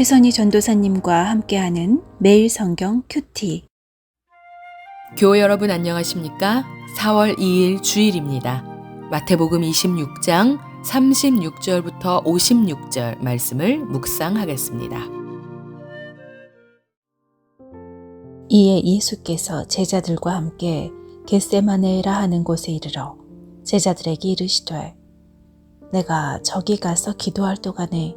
최선희 전도사님과 함께하는 매일 성경 큐티. 교회 여러분 안녕하십니까? 4월 2일 주일입니다. 마태복음 26장 36절부터 56절 말씀을 묵상하겠습니다. 이에 예수께서 제자들과 함께 겟세마네라 하는 곳에 이르러 제자들에게 이르시되 내가 저기 가서 기도할 동안에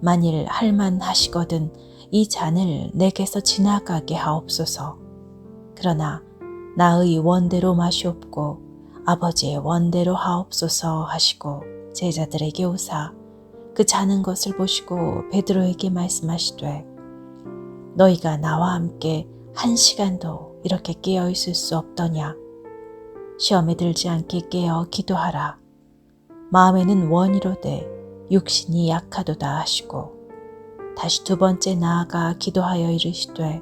만일 할만 하시거든 이 잔을 내게서 지나가게 하옵소서. 그러나 나의 원대로 마시옵고 아버지의 원대로 하옵소서 하시고 제자들에게 오사 그 자는 것을 보시고 베드로에게 말씀하시되 너희가 나와 함께 한 시간도 이렇게 깨어 있을 수 없더냐 시험에 들지 않게 깨어 기도하라 마음에는 원이로되 육신이 약하도다 하시고 다시 두 번째 나아가 기도하여 이르시되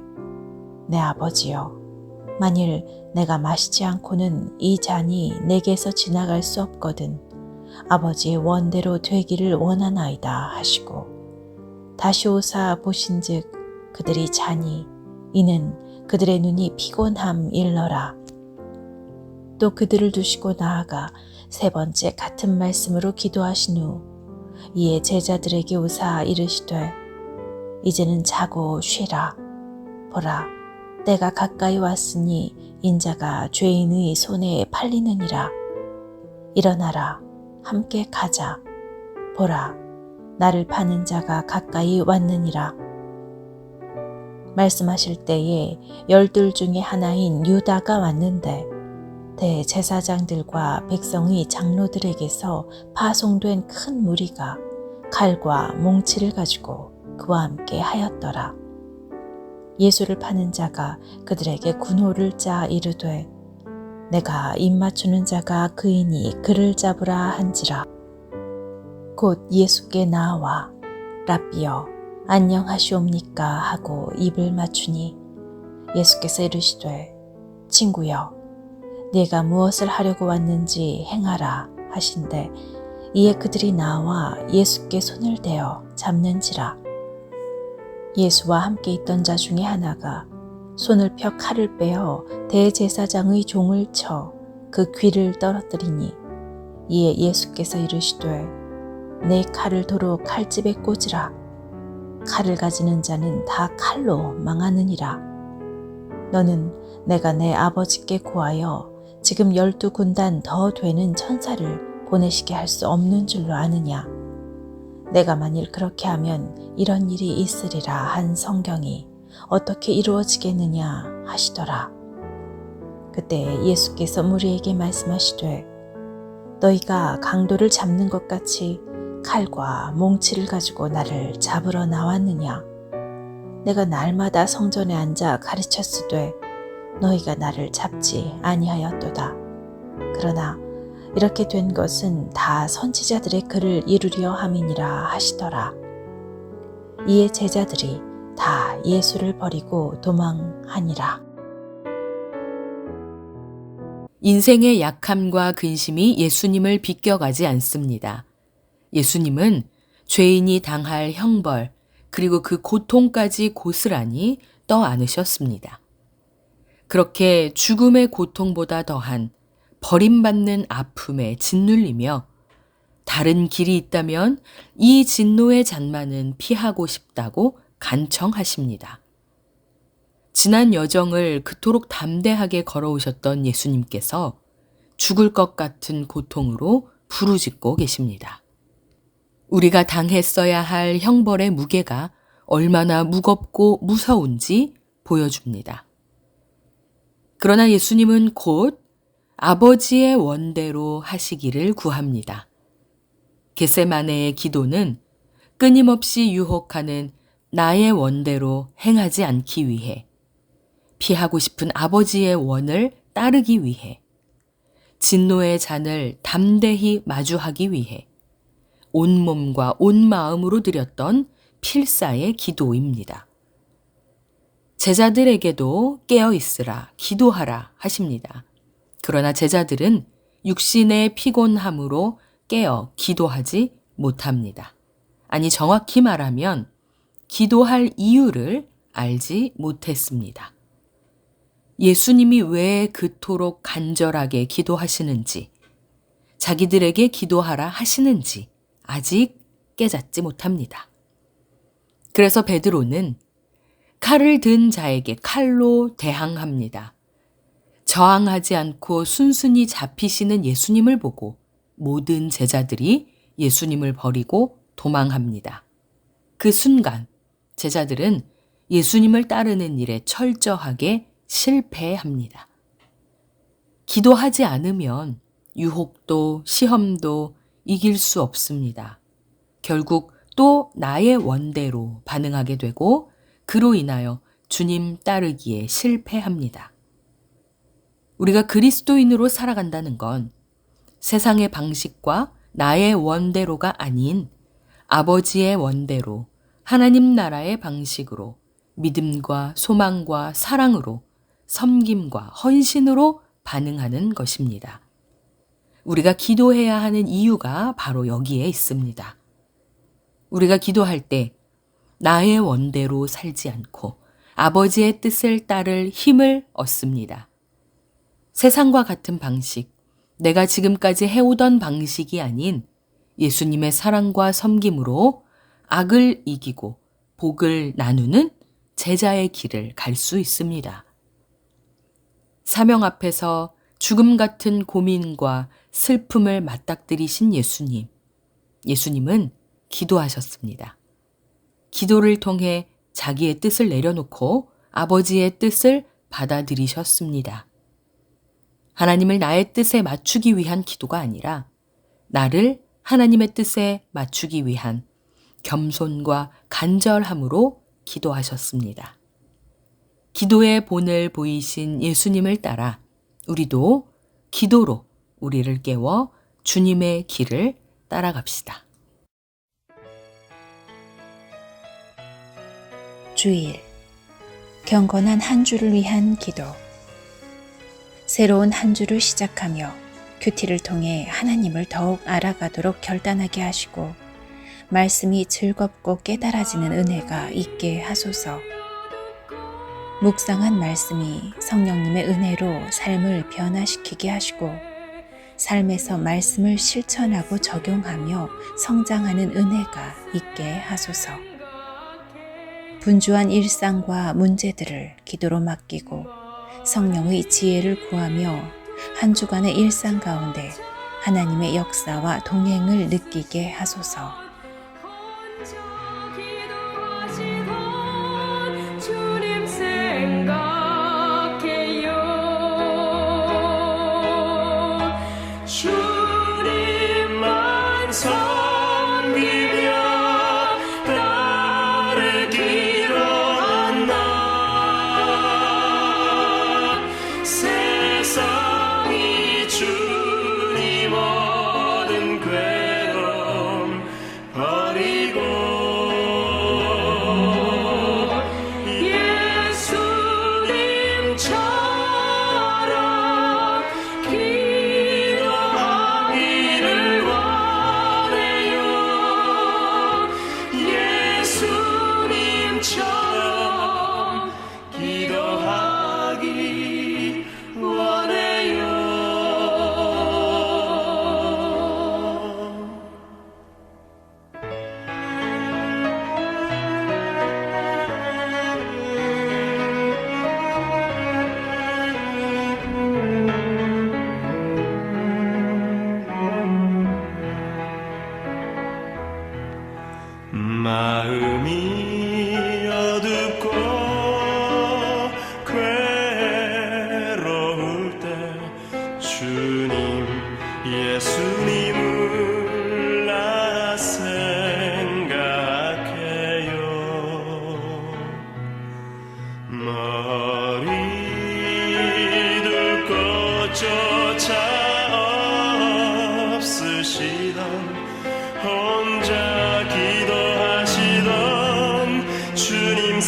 내 아버지여 만일 내가 마시지 않고는 이 잔이 내게서 지나갈 수 없거든 아버지의 원대로 되기를 원하나이다 하시고 다시 오사 보신즉 그들이 자니 이는 그들의 눈이 피곤함 일러라. 또 그들을 두시고 나아가 세 번째 같은 말씀으로 기도하신 후 이에 제자들에게 오사 이르시되 이제는 자고 쉬라. 보라 때가 가까이 왔으니 인자가 죄인의 손에 팔리느니라. 일어나라 함께 가자. 보라 나를 파는 자가 가까이 왔느니라. 말씀하실 때에 열둘 중에 하나인 유다가 왔는데 대제사장들과 백성의 장로들에게서 파송된 큰 무리가 칼과 몽치를 가지고 그와 함께 하였더라. 예수를 파는 자가 그들에게 군호를 짜 이르되 내가 입 맞추는 자가 그이니 그를 잡으라 한지라. 곧 예수께 나와 라비여 안녕하시옵니까 하고 입을 맞추니 예수께서 이르시되 친구여 네가 무엇을 하려고 왔는지 행하라 하신대 이에 그들이 나와 예수께 손을 대어 잡는지라. 예수와 함께 있던 자 중에 하나가 손을 펴 칼을 빼어 대제사장의 종을 쳐 그 귀를 떨어뜨리니 이에 예수께서 이르시되 내 칼을 도로 칼집에 꽂으라. 칼을 가지는 자는 다 칼로 망하느니라. 너는 내가 내 아버지께 구하여 지금 열두 군단 더 되는 천사를 보내시게 할 수 없는 줄로 아느냐 내가 만일 그렇게 하면 이런 일이 있으리라 한 성경이 어떻게 이루어지겠느냐 하시더라. 그때 예수께서 무리에게 말씀하시되 너희가 강도를 잡는 것 같이 칼과 몽치를 가지고 나를 잡으러 나왔느냐? 내가 날마다 성전에 앉아 가르쳤으되 너희가 나를 잡지 아니하였도다. 그러나 이렇게 된 것은 다 선지자들의 글을 이루려 함이니라 하시더라. 이에 제자들이 다 예수를 버리고 도망하니라. 인생의 약함과 근심이 예수님을 비껴가지 않습니다. 예수님은 죄인이 당할 형벌, 그리고 그 고통까지 고스란히 떠안으셨습니다. 그렇게 죽음의 고통보다 더한 버림받는 아픔에 짓눌리며 다른 길이 있다면 이 진노의 잔만은 피하고 싶다고 간청하십니다. 지난 여정을 그토록 담대하게 걸어오셨던 예수님께서 죽을 것 같은 고통으로 부르짖고 계십니다. 우리가 당했어야 할 형벌의 무게가 얼마나 무겁고 무서운지 보여줍니다. 그러나 예수님은 곧 아버지의 원대로 하시기를 구합니다. 게세마네의 기도는 끊임없이 유혹하는 나의 원대로 행하지 않기 위해 피하고 싶은 아버지의 원을 따르기 위해 진노의 잔을 담대히 마주하기 위해 온 몸과 온 마음으로 드렸던 필사의 기도입니다. 제자들에게도 깨어 있으라, 기도하라 하십니다. 그러나 제자들은 육신의 피곤함으로 깨어 기도하지 못합니다. 아니, 정확히 말하면 기도할 이유를 알지 못했습니다. 예수님이 왜 그토록 간절하게 기도하시는지, 자기들에게 기도하라 하시는지 아직 깨닫지 못합니다. 그래서 베드로는 칼을 든 자에게 칼로 대항합니다. 저항하지 않고 순순히 잡히시는 예수님을 보고 모든 제자들이 예수님을 버리고 도망합니다. 그 순간 제자들은 예수님을 따르는 일에 철저하게 실패합니다. 기도하지 않으면 유혹도 시험도 이길 수 없습니다. 결국 또 나의 원대로 반응하게 되고 그로 인하여 주님 따르기에 실패합니다. 우리가 그리스도인으로 살아간다는 건 세상의 방식과 나의 원대로가 아닌 아버지의 원대로 하나님 나라의 방식으로 믿음과 소망과 사랑으로 섬김과 헌신으로 반응하는 것입니다. 우리가 기도해야 하는 이유가 바로 여기에 있습니다. 우리가 기도할 때 나의 원대로 살지 않고 아버지의 뜻을 따를 힘을 얻습니다. 세상과 같은 방식, 내가 지금까지 해오던 방식이 아닌 예수님의 사랑과 섬김으로 악을 이기고 복을 나누는 제자의 길을 갈 수 있습니다. 사명 앞에서 죽음 같은 고민과 슬픔을 맞닥뜨리신 예수님. 예수님은 기도하셨습니다. 기도를 통해 자기의 뜻을 내려놓고 아버지의 뜻을 받아들이셨습니다. 하나님을 나의 뜻에 맞추기 위한 기도가 아니라 나를 하나님의 뜻에 맞추기 위한 겸손과 간절함으로 기도하셨습니다. 기도의 본을 보이신 예수님을 따라 우리도 기도로 우리를 깨워 주님의 길을 따라갑시다. 주일 경건한 한 주를 위한 기도 새로운 한 주를 시작하며 큐티를 통해 하나님을 더욱 알아가도록 결단하게 하시고 말씀이 즐겁고 깨달아지는 은혜가 있게 하소서. 묵상한 말씀이 성령님의 은혜로 삶을 변화시키게 하시고 삶에서 말씀을 실천하고 적용하며 성장하는 은혜가 있게 하소서. 분주한 일상과 문제들을 기도로 맡기고 성령의 지혜를 구하며 한 주간의 일상 가운데 하나님의 역사와 동행을 느끼게 하소서.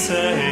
Say